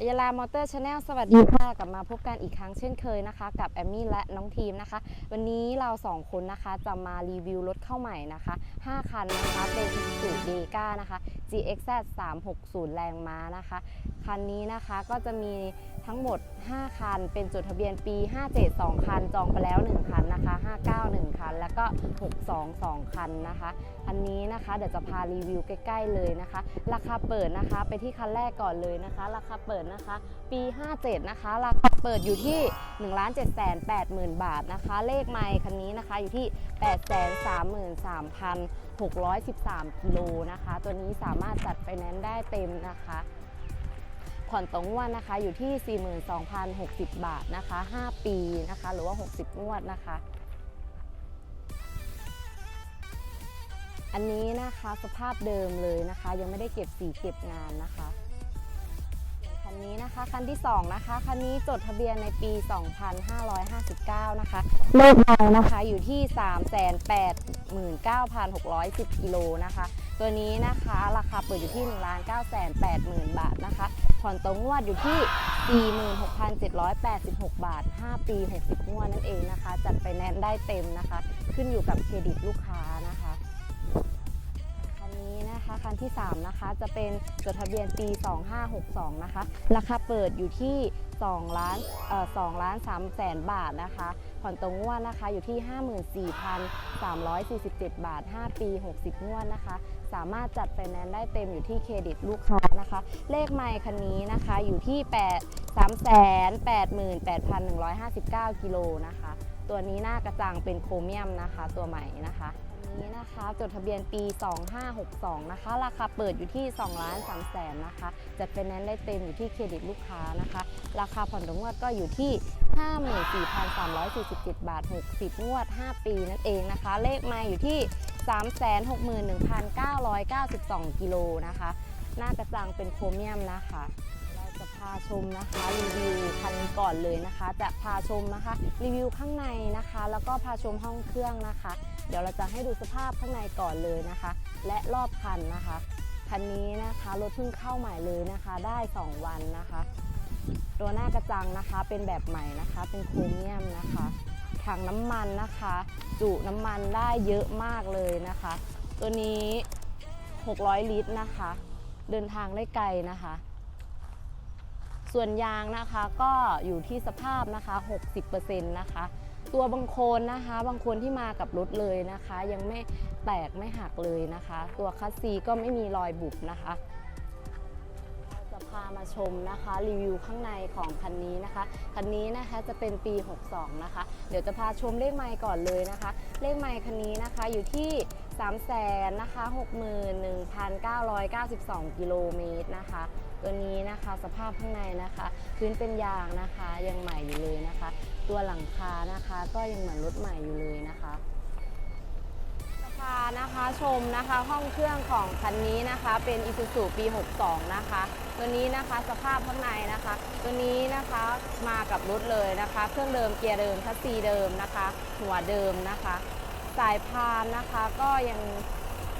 อัยลามอเตอร์ชาแนลสวัสดีค่ะกลับมาพบกันอีกครั้งเช่นเคยนะคะ กับแอมมี่และน้องทีมนะคะ วันนี้เราสองคนนะคะจะมารีวิวรถเข้าใหม่นะคะ 5 คันนะคะเป็น Isuzu d e g a นะคะ GXZ 360 แรงม้านะคะคันนี้นะคะก็จะมีทั้งหมด 5 คัน เป็นจดทะเบียนปี 57 2 คัน จองไปแล้ว 1 คันนะคะ 59 1 คัน แล้วก็ 62 2 คันนะคะ อันนี้นะคะเดี๋ยวจะพารีวิวใกล้ ๆ เลยนะคะ ราคาเปิดนะคะไปที่คันแรกก่อนเลยนะคะ ราคาเปิดนะคะ ปี 57 นะคะ ราคาเปิดอยู่ที่ 1 7 8 0 0 0 บาทนะคะ เลขไมค์คันนี้นะคะอยู่ที่ 833,613กิโลนะคะ ตัวนี้สามารถจัดไฟแนนซ์ได้เต็มนะคะ ผ่อนต่องวดนะคะอยู่ที่ 42,060 บาทนะคะ 5 ปีนะคะ หรือว่า 60 งวดนะคะ อันนี้นะคะสภาพเดิมเลยนะคะ ยังไม่ได้เก็บสีเก็บงานนะคะคันนี้นะคะคันที่ 2 นะคะคันนี้จดทะเบียนในปี 2559 นะคะเลขไมล์นะคะอยู่ที่ 389,610กิโลนะคะ ตัวนี้นะคะราคาเปิดอยู่ที่ 1 9 8 0 0 0 0 บาทนะคะผ่อนตรงงวดอยู่ที่ 46,786 บาท 5 ปี 60 งวดนั่นเองนะคะ จัดไปแนนได้เต็มนะคะ ขึ้นอยู่กับเครดิตลูกค้านะคะ นะคะคันที่ 3 นะคะ จะเป็นจดทะเบียนปี 2562 นะคะ ราคาเปิดอยู่ที่2ล้านเอ่อ2ล้าน3แสนบาทนะคะ ผ่อนตรงงวดนะคะอยู่ที่ 54,347 บาท 5 ปี 60 งวดนะคะ สามารถจัดไฟแนนซ์ได้เต็มอยู่ที่เครดิตลูกค้านะคะ เลขไมค์คันนี้นะคะอยู่ที่ 8 388,159 กิโลนะคะ ตัวนี้หน้ากระจังเป็นโครเมียมนะคะ ตัวใหม่นะคะ นี้นะคะจดทะเบียนปี 2562 นะคะ ราคาเปิดอยู่ที่2ล้าน3แสนนะคะจัดไฟแนนซ์ได้เต็มอยู่ที่เครดิตลูกค้านะคะ ราคาผ่อนตรงงวดก็อยู่ที่ 54,347 บาท 60 งวด 5 ปีนั่นเองนะคะ เลขมาอยู่ที่ 361,992 กิโลนะคะ หน้ากระจังเป็นโครเมียมนะคะเราจะพาชมนะคะรีวิวคันก่อนเลยนะคะ จะพาชมนะคะรีวิวข้างในนะคะ แล้วก็พาชมห้องเครื่องนะคะ เดี๋ยวเราจะให้ดูสภาพข้างในก่อนเลยนะคะ และรอบคันนะคะคันนี้นะคะรถเพิ่งเข้าใหม่เลยนะคะได้ 2 วันนะคะ ตัวหน้ากระจังนะคะเป็นแบบใหม่นะคะ เป็นโครเมียมนะคะถังน้ำมันนะคะ จุน้ำมันได้เยอะมากเลยนะคะ ตัวนี้ 600 ลิตรนะคะ เดินทางได้ไกลนะคะ ส่วนยางนะคะก็อยู่ที่สภาพนะคะ 60%นะคะ ตัวบางคนนะคะ บางคนที่มากับรถเลยนะคะ ยังไม่แตกไม่หักเลยนะคะ ตัวคัสซีก็ไม่มีรอยบุบนะคะเราจะพามาชมนะคะรีวิวข้างในของคันนี้นะคะคันนี้นะคะจะเป็นปี 62 นะคะ เดี๋ยวจะพาชมเลขไม้ก่อนเลยนะคะ เลขไม้คันนี้นะคะอยู่ที่ 3 0 0แสนนะคะ61,992 กิโลเมตรนะคะ ตัวนี้นะคะสภาพข้างในนะคะ พื้นเป็นยางนะคะยังใหม่อยู่เลยนะคะ ตัวหลังคานะคะก็ยังเหมือนรถใหม่อยู่เลยนะคะจะพานะคะชมนะคะห้องเครื่องของคันนี้นะคะเป็น Isuzu ปี 62 นะคะ ตัวนี้นะคะสภาพข้างในนะคะ ตัวนี้นะคะมากับรถเลยนะคะ เครื่องเดิมเกียร์เดิมคัสซีเดิมนะคะ หัวเดิมนะคะ สายพานนะคะก็ยัง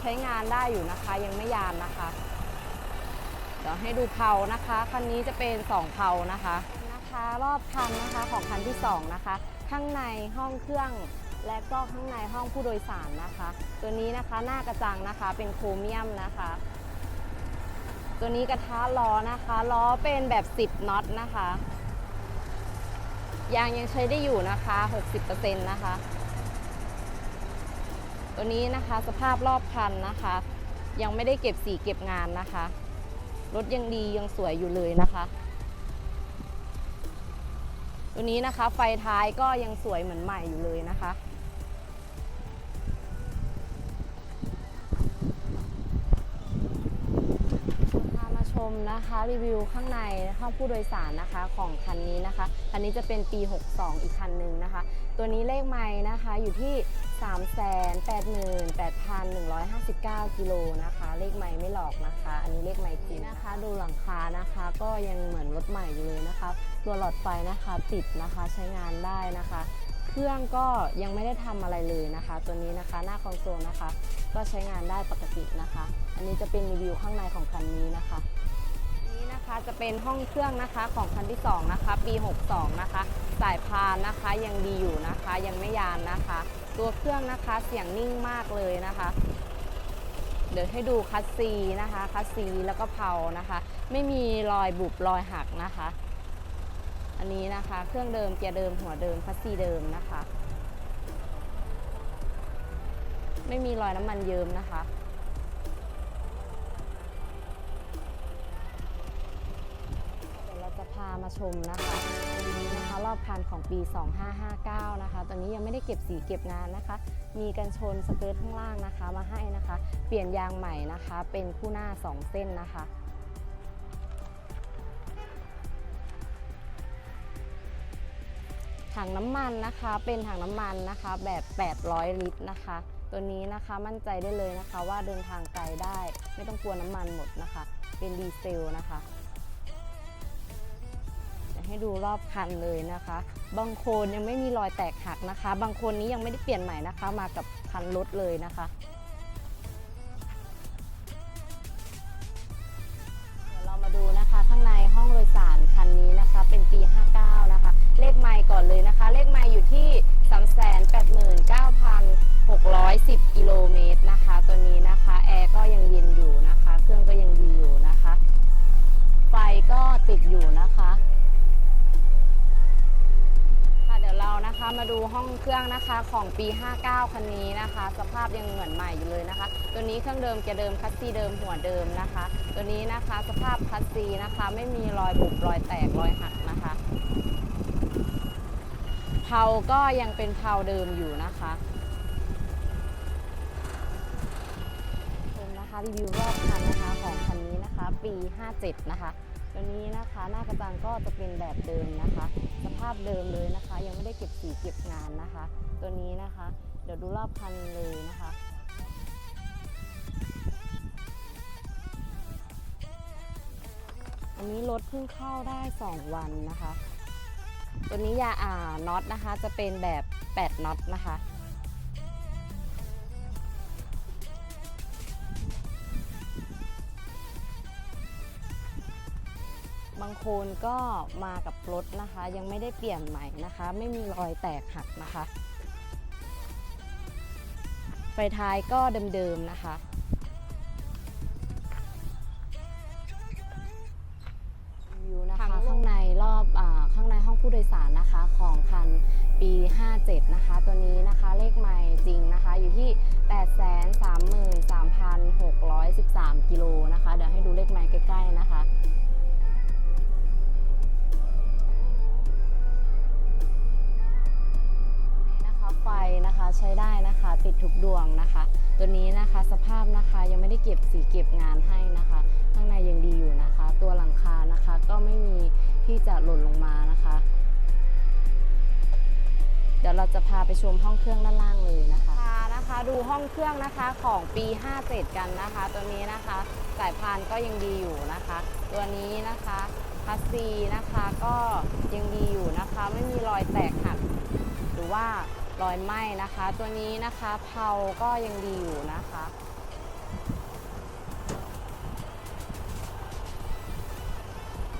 ใช้งานได้อยู่นะคะยังไม่ยานนะคะ เดี๋ยวให้ดูเพานะคะคันนี้จะเป็น 2เพานะคะนะคะรอบคันนะคะของคันที่ 2 นะคะ ข้างในห้องเครื่องและก็ข้างในห้องผู้โดยสารนะคะ ตัวนี้นะคะหน้ากระจังนะคะเป็นโครเมียมนะคะ ตัวนี้กระทะล้อนะคะล้อเป็นแบบ 10น็อตนะคะยางยังใช้ได้อยู่นะคะ 60%นะคะ ตัวนี้นะคะสภาพรอบคันนะคะ ยังไม่ได้เก็บสีเก็บงานนะคะ รถยังดียังสวยอยู่เลยนะคะ ตัวนี้นะคะไฟท้ายก็ยังสวยเหมือนใหม่อยู่เลยนะคะ มาชมนะคะรีวิวข้างในห้องผู้โดยสารนะคะของคันนี้นะคะคันนี้จะเป็นปี 62 อีกคันหนึ่งนะคะ ตัวนี้เลขไม้นะคะอยู่ที่ 388,159 กิโลนะคะ เลขไม้ไม่หลอกนะคะ อันนี้เลขไม้จริงนะคะ ดูหลังคานะคะ ก็ยังเหมือนรถใหม่อยู่เลยนะคะ ตัวหลอดไฟนะคะติดนะคะใช้งานได้นะคะ เครื่องก็ยังไม่ได้ทำอะไรเลยนะคะ ตัวนี้นะคะหน้าคอนโซลนะคะ ก็ใช้งานได้ปกตินะคะ อันนี้จะเป็นรีวิวข้างในของคันนี้นะคะนี้นะคะนะคะจะเป็นห้องเครื่องนะคะของคันที่2นะคะปี 62 นะคะ สายพานนะคะยังดีอยู่นะคะยังไม่ยานนะคะ ตัวเครื่องนะคะเสียงนิ่งมากเลยนะคะ เดี๋ยวให้ดูคัสซีนะคะคัสซีแล้วก็เพานะคะ ไม่มีรอยบุบรอยหักนะคะ อันนี้นะคะ เครื่องเดิมเกียร์เดิมหัวเดิมคัสซีเดิมนะคะ ไม่มีรอยน้ำมันเยิ้มนะคะ เดี๋ยวเราจะพามาชมนะคะตัวนี้นะคะรอบคันของปี 2559 นะคะ ตัวนี้ยังไม่ได้เก็บสีเก็บงานนะคะ มีกันชนสเกิร์ตข้างล่างนะคะ มาให้นะคะ เปลี่ยนยางใหม่นะคะ เป็นคู่หน้า 2 เส้นนะคะ ถังน้ำมันนะคะ เป็นถังน้ำมันนะคะ แบบ 800 ลิตรนะคะ ตัวนี้นะคะมั่นใจได้เลยนะคะ ว่าเดินทางไกลได้ ไม่ต้องกลัวน้ำมันหมดนะคะ เป็นดีเซลนะคะจะให้ดูรอบคันเลยนะคะ บางโคนยังไม่มีรอยแตกหักนะคะ บางโคนนี้ยังไม่ได้เปลี่ยนใหม่นะคะ มากับคันรถเลยนะคะเดี๋ยวเรามาดูนะคะข้างในห้องโดยสารคันนี้นะคะ เป็นปี 59 เลขไมล์ก่อนเลยนะคะ เลขไมล์อยู่ที่ 389,610 กิโลเมตรนะคะ ตัวนี้นะคะ แอร์ก็ยังเย็นอยู่นะคะ เครื่องก็ยังดีอยู่นะคะ ไฟก็ติดอยู่นะคะค่ะเดี๋ยวเรานะคะมาดูห้องเครื่องนะคะของปี 59 คันนี้นะคะ สภาพยังเหมือนใหม่อยู่เลยนะคะ ตัวนี้เครื่องเดิมเกียร์เดิมคัสซีเดิมหัวเดิมนะคะ ตัวนี้นะคะสภาพคัสซีนะคะ ไม่มีรอยบุบรอยแตกรอยหักนะคะ เพาก็ยังเป็นเพาเดิมอยู่นะคะชมนะคะรีวิวรอบคันนะคะของคันนี้นะคะปี 57 นะคะตัวนี้นะคะหน้ากระจังก็จะเป็นแบบเดิมนะคะ สภาพเดิมเลยนะคะ ยังไม่ได้เก็บสีเก็บงานนะคะ ตัวนี้นะคะ เดี๋ยวดูรอบคันเลยนะคะอันนี้รถเพิ่งเข้าได้ 2 วันนะคะ ตัวนี้ยาอ่าน็อตนะคะ จะเป็นแบบ 8 น็อตนะคะ บางคนก็มากับรถนะคะ ยังไม่ได้เปลี่ยนใหม่นะคะ ไม่มีรอยแตกหักนะคะ ไฟท้ายก็เดิมๆนะคะ ผู้โดยสารนะคะของคันปี 57 นะคะ ตัวนี้นะคะเลขไม่จริงนะคะอยู่ที่ 833,613 กิโลนะคะ เดี๋ยวให้ดูเลขไม้ใกล้ๆนะคะ ช้ได้นะคะ ติดทุกดวงนะคะ ตัวนี้นะคะสภาพนะคะยังไม่ได้เก็บสีเก็บงานให้นะคะ ข้างในยังดีอยู่นะคะ ตัวหลังคานะคะก็ไม่มีที่จะหล่นลงมานะคะ เดี๋ยวเราจะพาไปชมห้องเครื่องด้านล่างเลยนะคะพานะคะดูห้องเครื่องนะคะของปี 57 กันนะคะ ตัวนี้นะคะ สายพานก็ยังดีอยู่นะคะ ตัวนี้นะคะคัสซีนะคะก็ยังดีอยู่นะคะ ไม่มีรอยแตกหักหรือว่า รอยไหม้นะคะ ตัวนี้นะคะเพาก็ยังดีอยู่นะคะ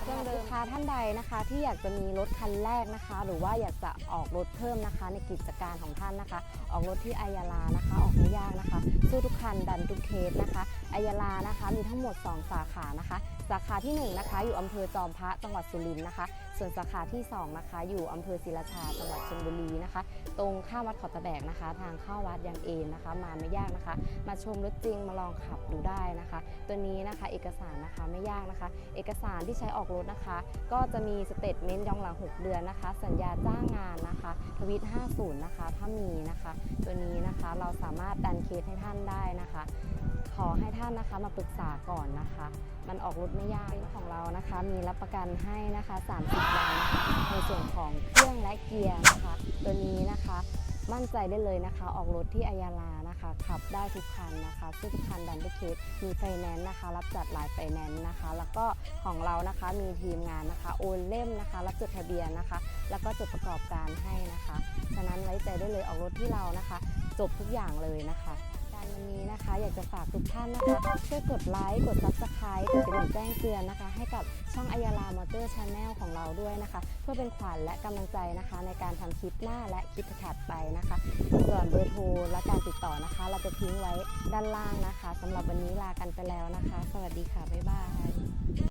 เครื่องเดิมค่ะท่านใดนะคะที่อยากจะมีรถคันแรกนะคะ หรือว่าอยากจะออกรถเพิ่มนะคะ ในกิจการของท่านนะคะ ออกรถที่อายาลานะคะ ออกไม่ยากนะคะสู้ทุกคันดันทุกเคสนะคะอายาลานะคะมีทั้งหมด 2 สาขานะคะ สาขาที่1นะคะอยู่อำเภอจอมพระจังหวัดสุรินทร์นะคะ ส่วนสาขาที่ 2 นะคะ อยู่อำเภอศิลาชาจังหวัดชลบุรีนะคะ ตรงข้ามวัดขาตะแบกนะคะ ทางเข้าวัดยังเอนนะคะ มาไม่ยากนะคะ มาชมรถจริงมาลองขับดูได้นะคะ ตัวนี้นะคะเอกสารนะคะไม่ยากนะคะ เอกสารที่ใช้ออกรถนะคะ ก็จะมีสเตทเมนต์ย้อนหลัง 6 เดือนนะคะ สัญญาจ้างงานนะคะทวิต 50 นะคะ ถ้ามีนะคะ ตัวนี้นะคะเราสามารถดันเคสให้ท่านได้นะคะ ขอให้ท่านนะคะมาปรึกษาก่อนนะคะ มันออกรถไม่ยากของเรานะคะ มีรับประกันให้นะคะ 30 วันในส่วนของเครื่องและเกียร์นะคะ ตัวนี้นะคะมั่นใจได้เลยนะคะ ออกรถที่อายาลานะคะขับได้ทุกคันนะคะซึ่งทุกคันดันทุกเคสมีไฟแนนซ์นะคะ รับจัดหลายไฟแนนซ์นะคะ แล้วก็ของเรานะคะมีทีมงานนะคะ โอนเล่มนะคะ รับจดทะเบียนนะคะ แล้วก็จดประกอบการให้นะคะ ฉะนั้นไว้ใจได้เลยออกรถที่เรานะคะ จบทุกอย่างเลยนะคะ การวันนี้นะคะ อยากจะฝากทุกท่านนะคะช่วยกดไลค์กด Subscribe กดกระดิ่งแจ้งเตือนนะคะ ให้กับช่องอายาลามอเตอร์ชาแนลของเราด้วยนะคะ เพื่อเป็นขวัญและกำลังใจนะคะ ในการทำคลิปหน้าและคลิปถัดไปนะคะ ส่วนเบอร์โทรและการติดต่อนะคะ เราจะทิ้งไว้ด้านล่างนะคะสำหรับวันนี้ลากันไปแล้วนะคะ สวัสดีค่ะบ๊ายบาย